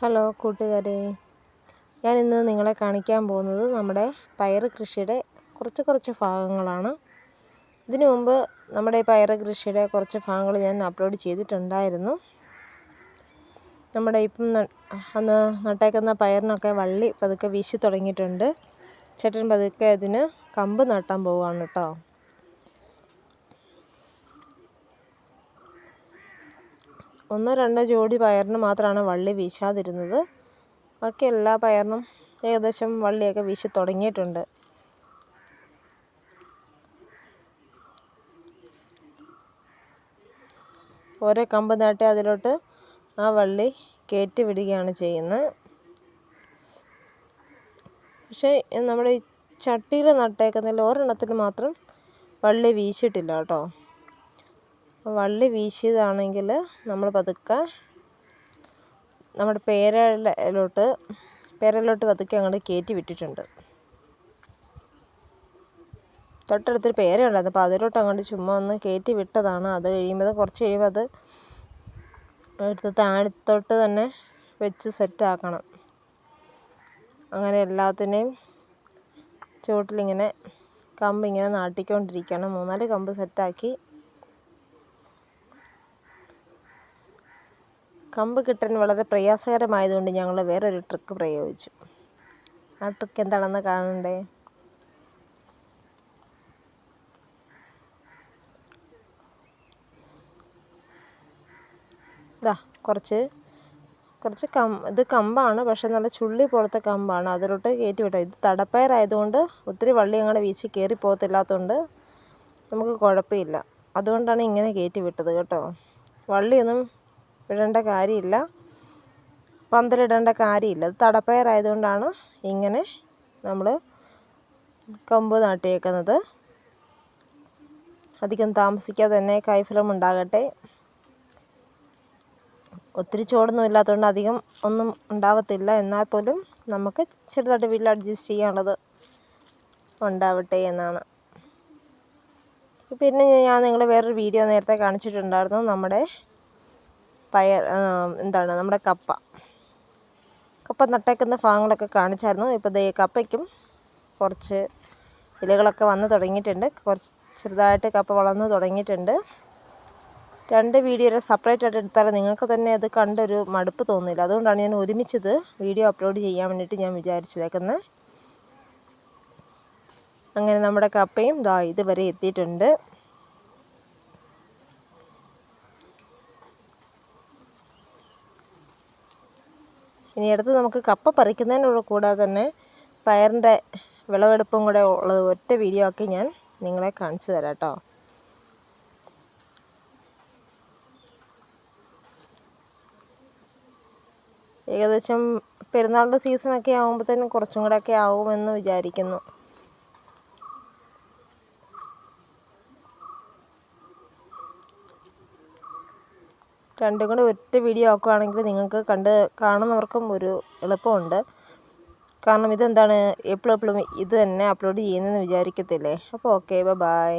Hello കൂട്ടുകാരെ. ഞാൻ ഇന്ന് നിങ്ങളെ കാണിക്കാൻ പോകുന്നത് നമ്മുടെ പയർ കൃഷിയുടെ കുറച്ച് കുറച്ച് ഭാഗങ്ങളാണ്. ഇതിനു മുമ്പ് നമ്മുടെ പയർ കൃഷിയുടെ കുറച്ച് ഭാഗങ്ങൾ ഞാൻ അപ്ലോഡ് ചെയ്തിട്ടുണ്ടായിരുന്നു. നമ്മുടെ ഇപ്പം അന്ന് നട്ടേക്കുന്ന പയറിനൊക്കെ വള്ളി പതുക്കെ വീശി തുടങ്ങിയിട്ടുണ്ട്. ചേട്ടൻ പതുക്കെ അതിന് കമ്പ് നട്ടാൻ പോവുകയാണ് കേട്ടോ. ഒന്നോ രണ്ടോ ജോഡി പയറിന് മാത്രമാണ് വള്ളി വീശാതിരുന്നത്. ബാക്കി എല്ലാ പയറിനും ഏകദേശം വള്ളിയൊക്കെ വീശി തുടങ്ങിയിട്ടുണ്ട്. ഓരോ കമ്പ് നാട്ടി അതിലോട്ട് ആ വള്ളി കയറ്റി വിടുകയാണ് ചെയ്യുന്നത്. പക്ഷേ നമ്മുടെ ഈ ചട്ടിയിൽ നട്ടേക്കുന്നതിൽ ഒരെണ്ണത്തിൽ മാത്രം വള്ളി വീശിയിട്ടില്ല കേട്ടോ. വള്ളി വീശിയതാണെങ്കിൽ നമ്മൾ പതുക്കെ നമ്മുടെ പേരയിലോട്ട് പേരയിലോട്ട് പതുക്കെ അങ്ങോട്ട് കയറ്റി വിട്ടിട്ടുണ്ട്. തൊട്ടടുത്തൊരു പേരയുണ്ടായിരുന്നു. അപ്പോൾ അതിലോട്ട് അങ്ങോട്ട് ചുമ്മാ ഒന്ന് കയറ്റി വിട്ടതാണ്. അത് കഴിയുമ്പോൾ കുറച്ച് കഴിയുമ്പോൾ അത് എടുത്ത് താഴത്തോട്ട് തന്നെ വെച്ച് സെറ്റാക്കണം അങ്ങനെ എല്ലാത്തിനെയും ചുവട്ടിലിങ്ങനെ കമ്പ് ഇങ്ങനെ നാട്ടിക്കൊണ്ടിരിക്കണം മൂന്നാൽ കമ്പ് സെറ്റാക്കി കമ്പ് കിട്ടാൻ വളരെ പ്രയാസകരമായതുകൊണ്ട് ഞങ്ങൾ വേറൊരു ട്രിക്ക് പ്രയോഗിച്ചു. ആ ട്രിക്ക് എന്താണെന്ന് കാണണ്ടേ? ഇതാ കുറച്ച് കുറച്ച് കം ഇത് കമ്പാണ് പക്ഷേ നല്ല ചുള്ളി പോലത്തെ കമ്പാണ്. അതിലോട്ട് കയറ്റി വിട്ടത് ഇത് തടപ്പയറായതുകൊണ്ട് ഒത്തിരി വള്ളി അങ്ങനെ വീശി കയറി പോകത്തില്ലാത്തതുകൊണ്ട് നമുക്ക് കുഴപ്പമില്ല. അതുകൊണ്ടാണ് ഇങ്ങനെ കയറ്റി വിട്ടത് കേട്ടോ. വള്ളിയൊന്നും ഇടേണ്ട കാര്യമില്ല. പന്തലിടേണ്ട കാര്യമില്ല. അത് തടപ്പയറായതുകൊണ്ടാണ് ഇങ്ങനെ നമ്മൾ കമ്പ് നാട്ടിയേക്കുന്നത്. അധികം താമസിക്കാതെ തന്നെ കൈഫലം ഉണ്ടാകട്ടെ ഒത്തിരി ചോടൊന്നും ഇല്ലാത്തതുകൊണ്ട് അധികം ഒന്നും ഉണ്ടാവത്തില്ല. എന്നാൽ പോലും നമുക്ക് ചെറുതായിട്ട് വീട്ടിൽ അഡ്ജസ്റ്റ് ചെയ്യാനുള്ളത് ഉണ്ടാവട്ടെ എന്നാണ്. പിന്നെ ഞാൻ നിങ്ങളെ വേറൊരു വീഡിയോ നേരത്തെ കാണിച്ചിട്ടുണ്ടായിരുന്നു. നമ്മുടെ പയർ എന്താണ് നമ്മുടെ കപ്പ. കപ്പ നട്ടേക്കുന്ന ഭാഗങ്ങളൊക്കെ കാണിച്ചായിരുന്നു. ഇപ്പോൾ ദേ കപ്പയ്ക്കും കുറച്ച് ഇലകളൊക്കെ വന്ന് തുടങ്ങിയിട്ടുണ്ട്. കുറച്ച് ചെറുതായിട്ട് കപ്പ വളർന്ന് തുടങ്ങിയിട്ടുണ്ട്. രണ്ട് വീഡിയോ സെപ്പറേറ്റ് ആയിട്ട് എടുത്താൽ നിങ്ങൾക്ക് തന്നെ അത് കണ്ടൊരു മടുപ്പ് തോന്നില്ല. അതുകൊണ്ടാണ് ഞാൻ ഒരുമിച്ചത് വീഡിയോ അപ്ലോഡ് ചെയ്യാൻ വേണ്ടിയിട്ട് ഞാൻ വിചാരിച്ചേക്കുന്നത് അങ്ങനെ നമ്മുടെ കപ്പയും ദാ ഇതുവരെ എത്തിയിട്ടുണ്ട്. ഇനി അടുത്ത് നമുക്ക് കപ്പ പറിക്കുന്നതിനുള്ള കൂടാതെ തന്നെ പയറിന്റെ വിളവെടുപ്പും കൂടെ ഉള്ളത് ഒറ്റ വീഡിയോ ആക്കി ഞാൻ നിങ്ങളെ കാണിച്ചു തരാം കേട്ടോ. ഏകദേശം പെരുന്നാളിന്റെ സീസണൊക്കെ ആകുമ്പോഴത്തേനും കുറച്ചും കൂടെയൊക്കെ ആവുമെന്ന് വിചാരിക്കുന്നു. രണ്ടും കൂടെ ഒറ്റ വീഡിയോ ആക്കുകയാണെങ്കിൽ നിങ്ങൾക്ക് കണ്ട് കാണുന്നവർക്കും ഒരു എളുപ്പമുണ്ട്. കാരണം ഇതെന്താണ്? എപ്പോഴും എപ്പോഴും ഇത് തന്നെ അപ്ലോഡ് ചെയ്യുന്നതെന്ന് വിചാരിക്കത്തില്ലേ? അപ്പോൾ ഓക്കെ ബൈ